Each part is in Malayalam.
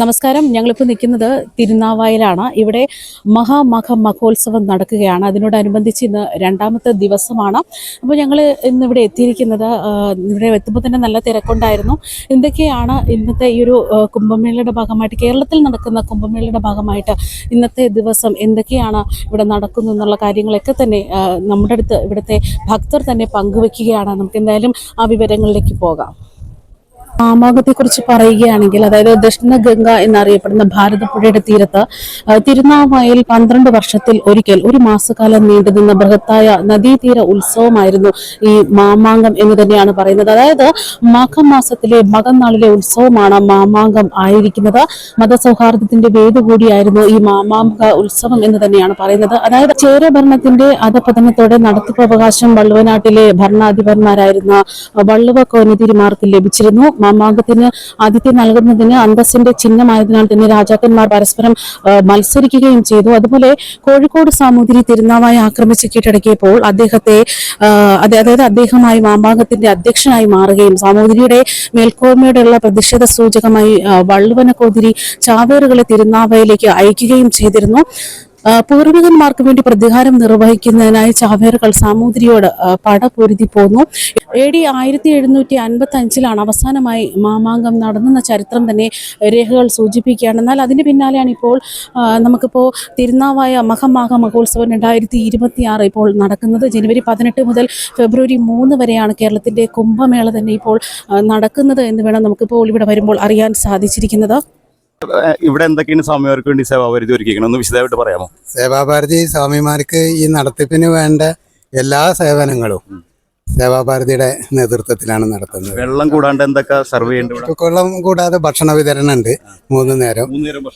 നമസ്കാരം. ഞങ്ങളിപ്പോൾ നിൽക്കുന്നത് തിരുനാവായിലാണ് ഇവിടെ മഹാമഹ മഹോത്സവം നടക്കുകയാണ്. അതിനോടനുബന്ധിച്ച് ഇന്ന് രണ്ടാമത്തെ ദിവസമാണ്. അപ്പോൾ ഞങ്ങൾ ഇന്നിവിടെ എത്തിയിരിക്കുന്നത് ഇവിടെ എത്തുമ്പോൾ തന്നെ നല്ല തിരക്കുണ്ടായിരുന്നു. എന്തൊക്കെയാണ് ഇന്നത്തെ ഈ ഒരു കുംഭമേളയുടെ ഭാഗമായിട്ട് കേരളത്തിൽ നടക്കുന്ന കുംഭമേളയുടെ ഭാഗമായിട്ട് ഇന്നത്തെ ദിവസം എന്തൊക്കെയാണ് ഇവിടെ നടക്കുന്നു എന്നുള്ള കാര്യങ്ങളൊക്കെ തന്നെ നമ്മുടെ അടുത്ത് ഇവിടുത്തെ ഭക്തർ തന്നെ പങ്കുവെക്കുകയാണ്. നമുക്ക് എന്തായാലും ആ വിവരങ്ങളിലേക്ക് പോകാം. മാമാകത്തെക്കുറിച്ച് പറയുകയാണെങ്കിൽ അതായത് ദക്ഷിണ ഗംഗ എന്നറിയപ്പെടുന്ന ഭാരതപ്പുഴയുടെ തീരത്ത് തിരുനാവായിൽ പന്ത്രണ്ട് വർഷത്തിൽ ഒരിക്കൽ ഒരു മാസക്കാലം നീണ്ടുനിന്ന ബൃഹത്തായ നദീതീര ഉത്സവമായിരുന്നു ഈ മാമാങ്കം എന്ന് തന്നെയാണ് പറയുന്നത്. അതായത് മാഘമാസത്തിലെ മകന്നാളിലെ ഉത്സവമാണ് മാമാങ്കം ആയിരിക്കുന്നത്. മതസൗഹാർദ്ദത്തിന്റെ വേദ കൂടിയായിരുന്നു ഈ മാമാങ്ക ഉത്സവം എന്ന് തന്നെയാണ് പറയുന്നത്. അതായത് ചേര ഭരണത്തിന്റെ അധപതനത്തോടെ നടത്തിപ്പവകാശം വള്ളുവനാട്ടിലെ ഭരണാധിപന്മാരായിരുന്ന വള്ളുവ കോനതിരിമാർക്ക് ലഭിച്ചിരുന്നു. മാമാങ്കത്തിന് ആതിഥ്യം നൽകുന്നതിന് അന്തസ്സിന്റെ ചിഹ്നമായതിനാൽ തന്നെ രാജാക്കന്മാർ പരസ്പരം മത്സരിക്കുകയും ചെയ്തു. അതുപോലെ കോഴിക്കോട് സാമൂതിരി തിരുനാവായി ആക്രമിച്ച് കീഴടക്കിയപ്പോൾ അദ്ദേഹത്തെ അതായത് അദ്ദേഹമായി മാമാങ്കത്തിന്റെ അധ്യക്ഷനായി മാറുകയും സാമൂതിരിയുടെ മേൽക്കോയ്മയോടുള്ള പ്രതിഷേധ സൂചകമായി വള്ളുവന കോതിരി ചാവേറുകളെ തിരുനാവയിലേക്ക് അയക്കുകയും ചെയ്തിരുന്നു. പൂർവികന്മാർക്ക് വേണ്ടി പ്രതികാരം നിർവഹിക്കുന്നതിനായി ചാവേറുകൾ സാമൂതിരിയോട് പട പൊരുതി പോന്നു. എ ഡി ആയിരത്തി എഴുന്നൂറ്റി അൻപത്തി അഞ്ചിലാണ് അവസാനമായി മാമാങ്കം നടന്നെന്ന ചരിത്രം തന്നെ രേഖകൾ സൂചിപ്പിക്കുകയാണ്. എന്നാൽ അതിന് പിന്നാലെയാണ് ഇപ്പോൾ നമുക്കിപ്പോൾ തിരുനാവായ മഹമാഘ മഹോത്സവം രണ്ടായിരത്തി ഇരുപത്തി ആറ് ഇപ്പോൾ നടക്കുന്നത്. ജനുവരി പതിനെട്ട് മുതൽ ഫെബ്രുവരി മൂന്ന് വരെയാണ് കേരളത്തിന്റെ കുംഭമേള തന്നെ ഇപ്പോൾ നടക്കുന്നത് എന്ന് വേണം നമുക്കിപ്പോൾ ഇവിടെ വരുമ്പോൾ അറിയാൻ സാധിച്ചിരിക്കുന്നത്. ഇവിടെ എന്തൊക്കെയാണ് സ്വാമിമാർക്ക് വേണ്ടി സേവാഭാരതി ഒരുക്കിയിരിക്കണം ഒന്ന് വിശദമായിട്ട് പറയാമോ? സേവാഭാരതി സ്വാമിമാർക്ക് ഈ നടത്തിപ്പിന് വേണ്ട എല്ലാ സേവനങ്ങളും സേവാഭാരതിയുടെ നേതൃത്വത്തിലാണ് നടത്തുന്നത്. വെള്ളം കൂടാണ്ട് എന്തൊക്കെ സർവ് ചെയ്യേണ്ടത് വെള്ളം കൂടാതെ ഭക്ഷണ വിതരണം ഉണ്ട് മൂന്ന് നേരം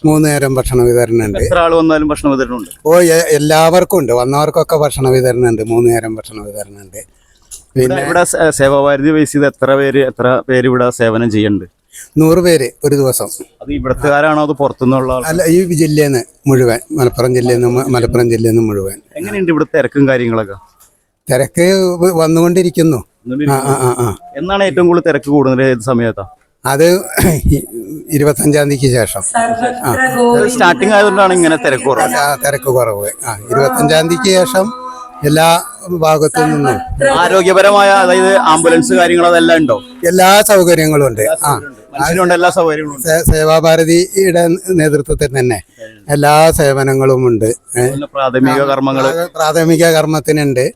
മൂന്ന് നേരം ഭക്ഷണം വിതരണം ഉണ്ട് എത്ര ആൾ വന്നാലും ഭക്ഷണം വിതരണമുണ്ട്? ഓ എല്ലാവർക്കും ഉണ്ട്. വന്നവർക്കൊക്കെ ഭക്ഷണ വിതരണം ഉണ്ട് മൂന്ന് നേരം ഭക്ഷണ വിതരണം ഉണ്ട് പിന്നെ ഇവിടെ സേവാഭാരതി ബേസ് ചെയ്ത് എത്ര പേര് എത്ര പേര് ഇവിടെ സേവനം ചെയ്യുന്നുണ്ട്? നൂറ് പേര് ഒരു ദിവസം. അത് ഇവിടത്തുകാരാണോ അത് പുറത്തുനിന്നുള്ള അല്ല ഈ ജില്ലയിൽ നിന്ന് മുഴുവൻ മലപ്പുറം ജില്ലയിൽ നിന്ന് മലപ്പുറം ജില്ലയിൽ നിന്ന് മുഴുവൻ. എങ്ങനെയുണ്ട് ഇവിടെ തിരക്കും കാര്യങ്ങളൊക്കെ? തിരക്ക് വന്നുകൊണ്ടിരിക്കുന്നു. ആ ആ ആ ആ. എന്നാണ് ഏറ്റവും കൂടുതൽ തിരക്ക് കൂടുന്നത് ഏത് സമയത്താ? അത് ഇരുപത്തഞ്ചാം തീയതിക്ക് ശേഷം. സ്റ്റാർട്ടിങ് ആയതുകൊണ്ടാണ് ഇങ്ങനെ തിരക്ക് കുറവ്. ആ, തിരക്ക് കുറവ്. ആ ഇരുപത്തഞ്ചാം തീയതിക്ക് ശേഷം എല്ലാ ഭാഗത്തു നിന്ന്. ആരോഗ്യപരമായ അതായത് ആംബുലൻസ് കാര്യങ്ങൾ അതെല്ലാം ഉണ്ടോ? എല്ലാ സൗകര്യങ്ങളും ഉണ്ട്. ആ. എല്ലാ സൗകര്യങ്ങളും സേവാഭാരതിയുടെ നേതൃത്വത്തിൽ തന്നെ എല്ലാ സേവനങ്ങളും ഉണ്ട്. പ്രാഥമിക കർമ്മങ്ങൾ പ്രാഥമിക കർമ്മത്തിനുണ്ട്.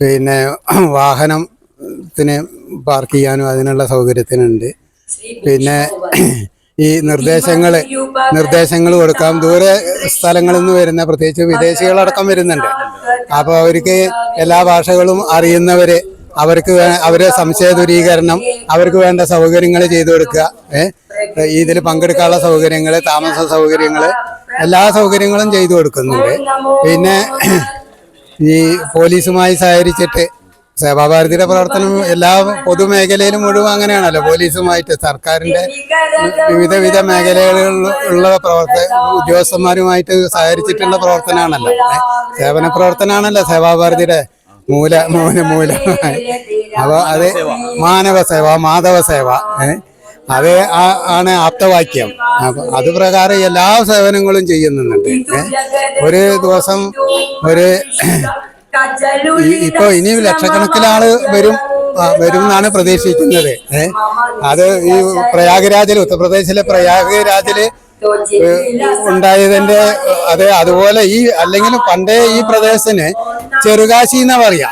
പിന്നെ വാഹനത്തിന് പാർക്ക് ചെയ്യാനും അതിനുള്ള സൗകര്യത്തിനുണ്ട്. പിന്നെ ഈ നിർദ്ദേശങ്ങൾ നിർദ്ദേശങ്ങൾ കൊടുക്കാം ദൂരെ സ്ഥലങ്ങളിൽ നിന്ന് വരുന്ന പ്രത്യേകിച്ച് വിദേശികളടക്കം വരുന്നുണ്ട്. അപ്പോൾ അവർക്ക് എല്ലാ ഭാഷകളും അറിയുന്നവര് അവർക്ക് അവരെ സംശയ ദൂരീകരണം അവർക്ക് വേണ്ട സൗകര്യങ്ങൾ ചെയ്തു കൊടുക്കുക. ഏഹ് ഇതിൽ പങ്കെടുക്കാനുള്ള സൗകര്യങ്ങൾ താമസ സൗകര്യങ്ങൾ എല്ലാ സൗകര്യങ്ങളും ചെയ്തു കൊടുക്കുന്നുണ്ട്. പിന്നെ ഈ പോലീസുമായി സഹകരിച്ചിട്ട് സേവാഭാരതിയുടെ പ്രവർത്തനം എല്ലാ പൊതുമേഖലയിലും മുഴുവൻ അങ്ങനെയാണല്ലോ. പോലീസുമായിട്ട് സർക്കാരിന്റെ വിവിധ വിധ മേഖലകളിലുള്ള പ്രവർത്ത ഉദ്യോഗസ്ഥന്മാരുമായിട്ട് സഹകരിച്ചിട്ടുള്ള പ്രവർത്തനമാണല്ലോ? സേവന പ്രവർത്തനമാണല്ലോ സേവാഭാരതിയുടെ മൂല മൂല മൂല. അപ്പൊ അത് മാനവ സേവ മാധവ സേവ അത് ആണ് ആപ്തവാക്യം. അത് പ്രകാരം എല്ലാ സേവനങ്ങളും ചെയ്യുന്നുണ്ട്. ഒരു ദിവസം ഒരു ഇപ്പൊ ഇനി ലക്ഷക്കണക്കിന് ആൾ വരും. വരും എന്നാണ് പ്രതീക്ഷിക്കുന്നത്. ഏഹ് അത് ഈ പ്രയാഗ്രാജിൽ ഉത്തർപ്രദേശിലെ പ്രയാഗ്രാജിൽ ഉണ്ടായതിന്റെ അതെ അതുപോലെ ഈ അല്ലെങ്കിൽ പണ്ടേ ഈ പ്രദേശത്തിന് ചെറുകാശി എന്നാ പറയാ.